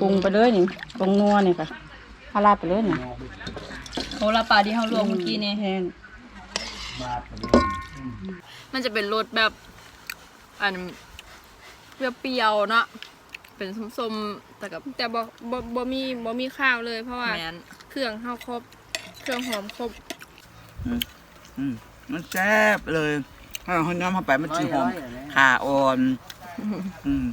ปรุงไปเลยนี่ปรุงนัวนี่ค่ะเอาลาดไปเลยนี่โหระปลาที่เขาลวกเมื่อกี้นี่แห้งมันจะเป็นรสแบบอันเปรี้ยวๆเนาะเป็นส้มๆแต่กับแต่บ่บ่บ่มีบ่มีข้าวเลยเพราะว่าแมนเครื่องเฮาครบ เครื่องหอมครบ อืมมันแซ่บเลยถ้าเขาย้อมเข้าไปมันจีหอมขาอ่อน อืม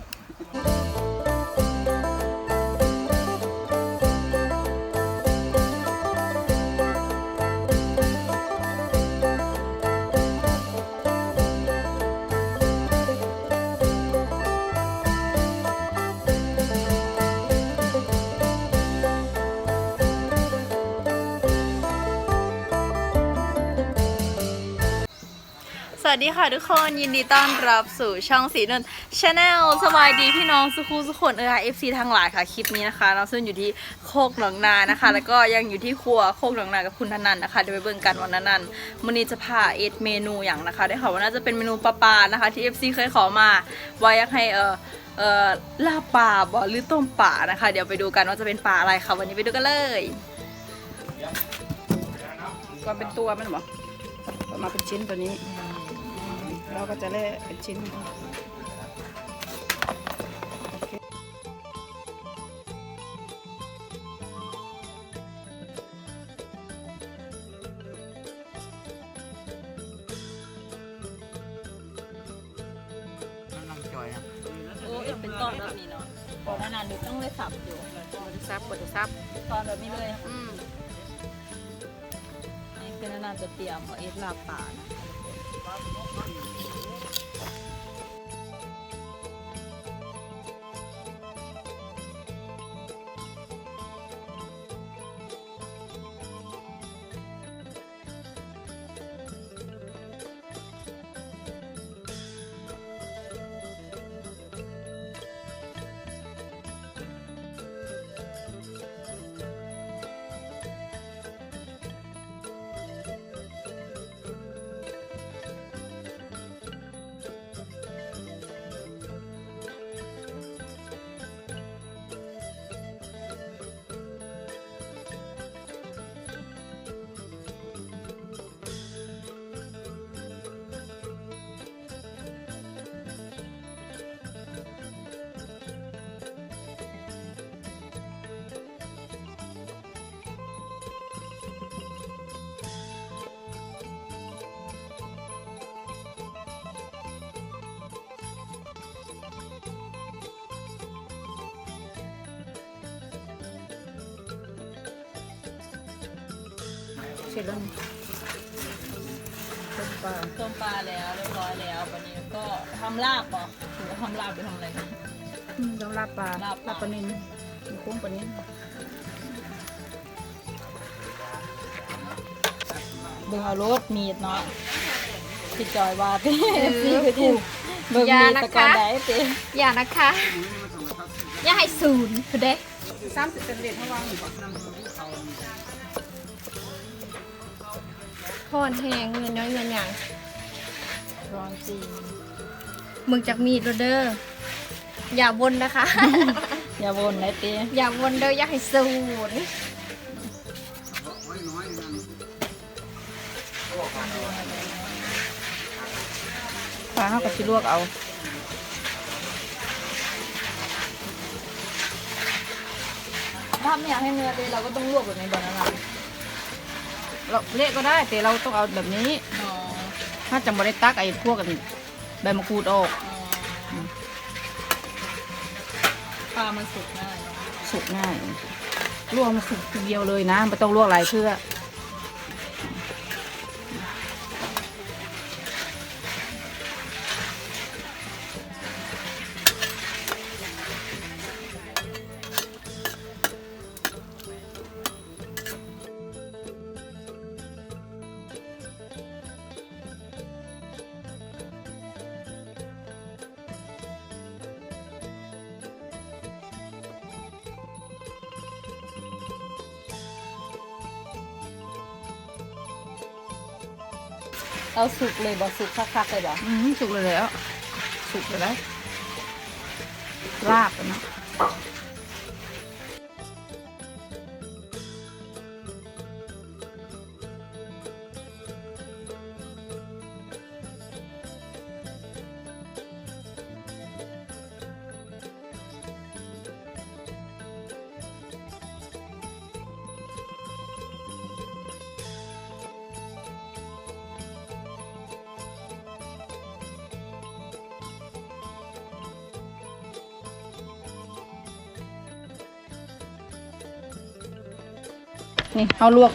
วัสดีค่ะทุกคนยินดีต้อนรับสู่ช่องสีนนชาแนลสบายดีพี่น้องสุขุสุขนเออเอฟซีทั้งหลายค่ะคลิปนี้นะคะ เราซึ่งอยู่ที่โคกหนองนานะคะ แล้วก็ยังอยู่ที่ครัวโคกหนองนากับคุณธนันนะคะเดี๋ยวไปเบิ่งกันวันนั้นมันนี้จะพาเอทเมนูอย่างนะคะได้ข่าวว่าน่าจะเป็นเมนูปลาปลานะคะ ที่ FC เคยขอมาว่าอยากให้เออเออลาปลาบ่หรือต้มปลานะคะ เดี๋ยวไปดูกันว่าจะเป็นปลาอะไรค่ะวันนี้ไปดูกันเลยก็เป็นตัวมันบอมาเป็นชิ้นตัวนี้ เราก็จะเล่เป็นชิ้นน้ำจอยอะโอ้ยเป็นตอนแบบนี้เนาะบอกนานๆดูต้องเลยสับอยู่บริซับบริซับตอนแบบนี้เลยอืมนี่คือนานๆจะเตรียมเอาเอสลาบป่านะ ครับ เสร็จแล้วนี่ต้มปลาต้มปลาแล้วเรียบร้อยแล้ววันนี้ก็ทำลาบเหรอถือว่าทำลาบหรือทำอะไรกันอืมต้องลาบปลาลาบปลาปลานิลมีคุ้มปลานิลเบิ่งเอารสมีดเนาะพี่จอยว่าติพี่คือที่เบิ่งมีดตะกอนได้ติอย่านะคะ อย่าให้ศูนย์คือเด้สามสิบเซนเด็ดเขาวางอยู่ พอนแหงเงินน้อยเงินหยังร้อนจริงมึงจากมีดโรเดอร์อย่าวนนะคะ อย่าวนเลยติอย่าวนเด้ออย่าให้ศูนย์ปลาเขาก็สิลวกเอาถ้าไม่อยากให้เนื้อติเราก็ต้องลวกแบบในบ่อนั้นนะ เราเละก็ได้แต่เราต้องเอาแบบนี้ อ๋อถ้าจำบ่ได้ตักไอ้พวกกันใบมะกรูดออกอ๋อปลามันสุกง่ายเนอะสุกง่ายลวกมันสุกทีเดียวเลยนะไม่ต้องลวกหลายเพื่อ เราสุกเลยบ่สุกคักๆเลยบ่อืมสุกเลยแล้ว สุกเลยแล้วราบอะเนาะ นี่เขาลวก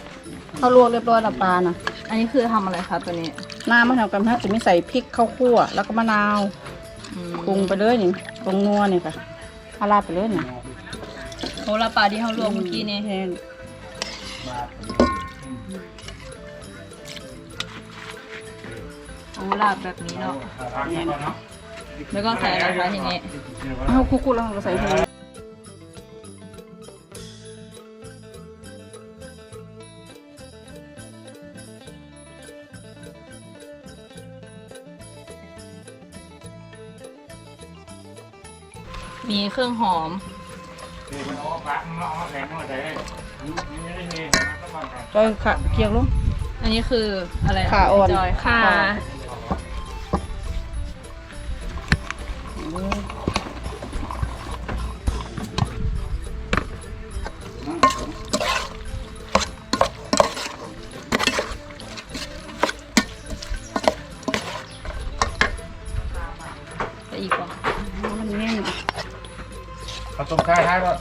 เขาลวกเรียบร้อยแล้วปลานะอันนี้คือทำอะไรคะตัวนี้น้ำมันทำกันฮะจะไม่ใส่พริกข้าวคั่ว แล้วก็มะนาวอืมปรุงไปเลยนี่ปรุงนัวนี่ค่ะอาราดไปเลยนี่โหระปลาที่เขาลวกเมื่อกี้นี่แห้งโอ้ลาบแบบนี้เนาะแล้วก็ใส่อะไรคะทีนี้เอาคุกคุแล้วเราก็ใส่ที มีเครื่องหอมจอยค่ะเกียงลูกอันนี้คืออะไระขาอ่อนจอยค่ะใเอาตรงท้ายท้ายก็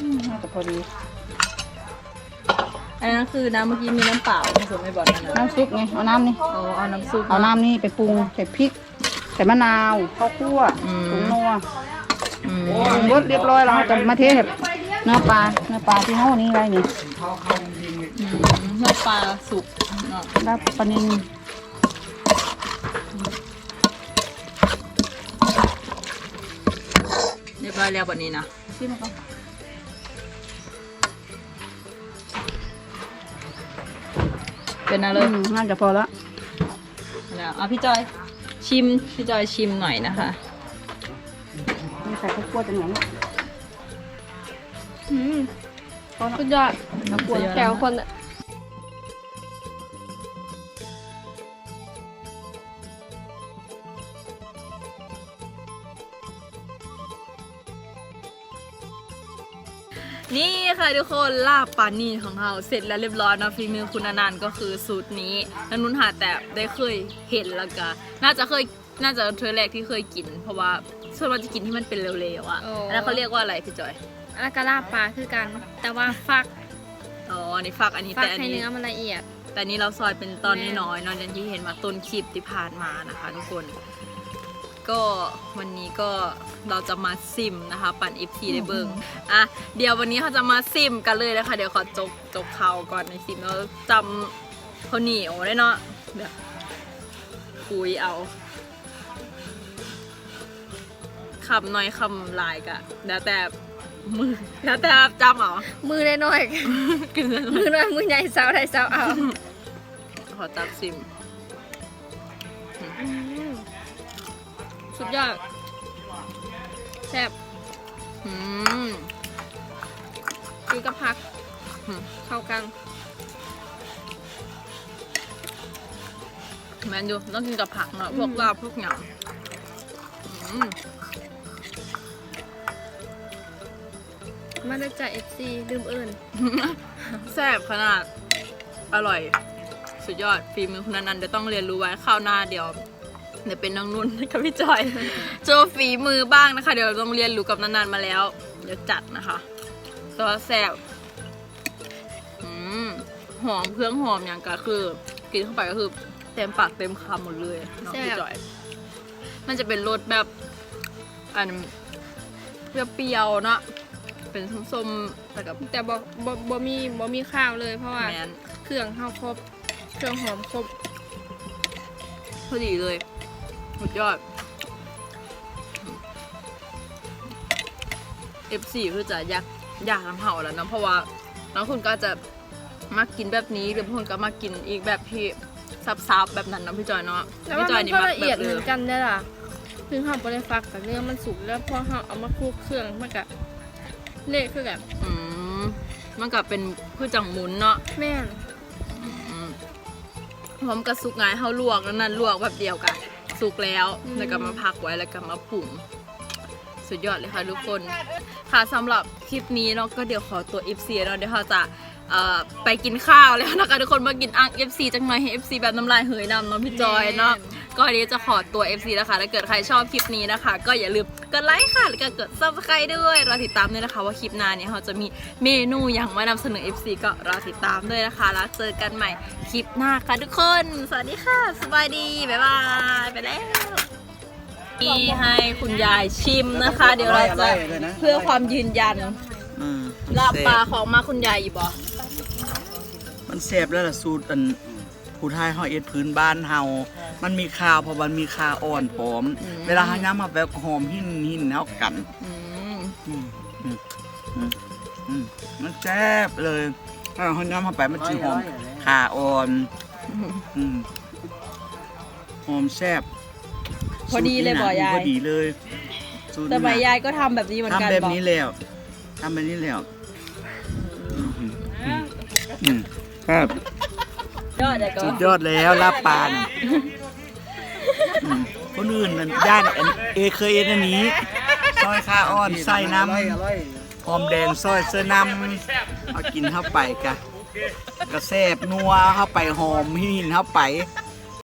อืมน่าจะพอดี อันนั้นคือน้ำเมื่อกี้มีน้ำเปล่าผสมไม่บอกนะน้ำซุปไง เอาน้ำนี่ เอาเอาน้ำซุป เอาน้ำนี่ไปปรุงใส่พริก ใส่มะนาวข้าวคั่วอืมปรุงนัวอืมปรุงรสเรียบร้อยแล้วเราจะมาเทแบบเนื้อปลา เนื้อปลาที่เขาอันนี้ไว้นี่อืมเพื่อปลาสุกเนาะแล้วปลานิล เรีย บร้อยแล้วแบบนี้นะชิมก่อนเป็นอะไรอืมน่าจะพอแล้วแล้วเอาพี่จอยชิมพี่จอยชิมหน่อยนะคะนี่ใส่ข้าวคั่วจะเหนียวอืมสุดยอดข้าวคั่วแถวคนอะ นี่ค่ะทุกคนลาบปลานีของเราเสร็จแล้วเรียบร้อยเนาะฝีมือคุณอนันต์ก็คือสูตรนี้นันนุนหาแต่ได้เคยเห็นแล้วก็น่าจะเคยน่าจะเธอแรกที่เคยกิน เพราะว่าส่วนมากจะกินที่มันเป็นเร็วๆอะอันนั้นเขาเรียกว่าอะไรพี่จอยแล้วก็ลาบปลาคือกัน แต่ว่าฟักอ๋ออันนี้ฟักอันนี้ฟักแต่อันให้นี้ เนื้อมันละเอียด แต่อันนี้เราซอยเป็นตอนน้อยๆเนอนอย่างที่เห็นมาต้นคลิปที่ผ่านมานะคะทุกคน ก็วันนี้ก็เราจะมาซิมนะคะ ปั่น FT ได้เบิงอะเดี๋ยววันนี้เขาจะมาซิมกันเลยนะคะ เดี๋ยวขอจบจบข่าวก่อนในซิมแล้วจำเขาวเหนียวได้เนาะเดี๋ยวคุยเอาคำน้อยคำหลายกะแล้วแต่มือแล้วแต่จำเอามือน้อยกินเลยๆมือน้อยมือใหญ่สาวใดสาวเอาขอจับซิม สุดยอดแซ่บอืมกินกับผักอืมเข้ากันแมนยูต้องกินกับผักเนาะพวกลาบพวกหยำอืมมาด้วยจ่าเอฟซีลืมเอิญแซ่บขนาด อร่อย สุดยอดฝีมือคุณอนันต์เดี๋ยวต้องเรียนรู้ไว้ข้าวหน้าเดี๋ยว เดี๋ยวเป็นน้องนุ่นกับพี่จอยโจฝีมือบ้างนะคะ เดี๋ยวต้องเรียนรู้กับนันๆมาแล้ว เดี๋ยวจัดนะคะตัวแซ่บอืมหอมเครื่องหอมอย่างก็คือ กินเข้าไปก็คือเต็มปากเต็มคำหมดเลยเนาะพี่จอย มันจะเป็นรสแบบอันเปรี้ยวๆเนาะเป็นส้มๆแต่กับแต่บ่บ่บ่มีบ่มีข้าวเลยเพราะว่าแมน เครื่องเข้าครบ เครื่องหอมครบ พอดีเลย สุดยอด F4 คือจะอยากอยากทำเห่าแล้วนะเพราะว่าบางคนก็จะมากินแบบนี้หรือบางคนก็มากินอีกแบบที่ซับๆแบบนั้นเนาะพี่จอยเนาะแต่พี่ว่าจอมัยนนี่ก็มักละแบเอียดบเหเลมือยนกันได้อล่ะ ถึงหอมบริฟักแต่เนื้อมันสุกแล้วพอเราเอามาคลุกเครื่องมันก็เละคือแบบอืมมันก็เป็นพืชจังหมุนเนาะแม่นอืมพร้อมกับสุกไงายเฮาลวกแล้วนั่นลวกแบบเดียวกัน สุกแล้วแล้วก็มาพักไว้แล้วก็มาปรุงสุดยอดเลยค่ะทุกคน ค่ะสำหรับคลิปนี้เนาะก็เดี๋ยวขอตัว FC เนาะเดี๋ยวเราจะไปกินข้าวแล้วนะคะทุกคนมากินอ่าง FC จังหน่อยให้ FC แบบน้ำลายเหยนำเนาะพี่จอยเนาะ ก็เดี๋ยวจะขอตัว FC แล้วค่ะถ้าเกิดใครชอบคลิปนี้นะคะ ก็อย่าลืมกดไลค์ค่ะแล้วก็กด subscribe ด้วยรอติดตามด้วยนะคะ ว่าคลิปหน้าเนี่ยเราจะมีเมนูอย่างมานำเสนอ FC ก็รอติดตามด้วยนะคะ แล้วเจอกันใหม่คลิปหน้าค่ะทุกคน สวัสดีค่ะสบายดีบ๊ายบายไปแล้วนี่ให้คุณยายชิมนะคะ เดี๋ยวเราจะเพื่อความยืนยันอืมลาบปลาของมาคุณยายอีบอมันแซ่บแล้วล่ะสูตรอัน ผู้ไทยเฮาเอ็ดพื้นบ้านเฮา มันมีคาวเพราะมันมีคาอ่อนพร้อมเวลาเฮาย้ำมาแบบหอมหินหินเฮากันอืมอืมอืมอืมอืมมันแซ่บเลยถ้าเขาย้ำเข้าไปมันจะหอมขาอ่อน อืมหอมแซ่บพอดีเลยบ่สูตรนี้นะยาย พอดีเลยสูตรแต่นี้ใบนะยายก็ทำแบบนี้เหมือนกันทำแบบบอกนี้แล้วทำแบบนี้แล้วอืมอืมอืมครับ ยอดเดี๋ยวก็สุดยอดแล้วลาบปานอืมคนอื่นนั่นย่านอันเอเคยเอ็นอันนี้ซอยข้าอ้อนไส้น้ำ หอมแดงซอยเสื้อน้ำเอากินเข้าไปกะกระแซบนัวเข้าไปหอมหินเข้าไปอ